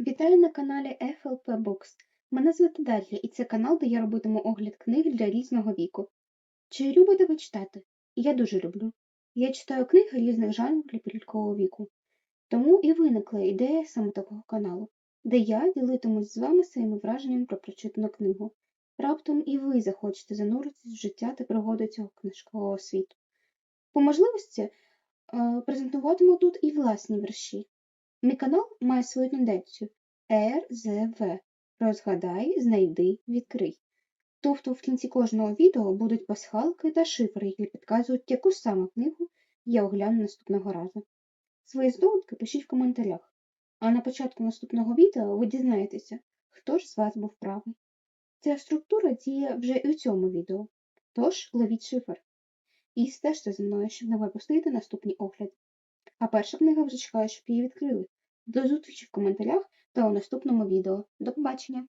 Вітаю на каналі FLP Books. Мене звати Дар'я, і це канал, де я робитиму огляд книг для різного віку. Чи любите ви читати? Я дуже люблю. Я читаю книги різних жанрів для підліткового віку. Тому і виникла ідея саме такого каналу, де я ділитимусь з вами своїми враженнями про прочитану книгу. Раптом і ви захочете зануритись в життя та пригоди цього книжкового світу. По можливості е, презентуватиму тут і власні вірші. Мій канал має свою тенденцію РЗВ розгадай, знайди, відкрий. Тобто в кінці кожного відео будуть пасхалки та шифри, які підказують, яку саме книгу я огляну наступного разу. Свої здогадки пишіть в коментарях, а на початку наступного відео ви дізнаєтеся, хто ж з вас був правий. Ця структура діє вже і у цьому відео, тож ловіть шифр. І стежте за мною, щоб не пропустити наступні огляди. А перша книга вже чекає, щоб її відкрили. До зустрічі в коментарях та у наступному відео. До побачення!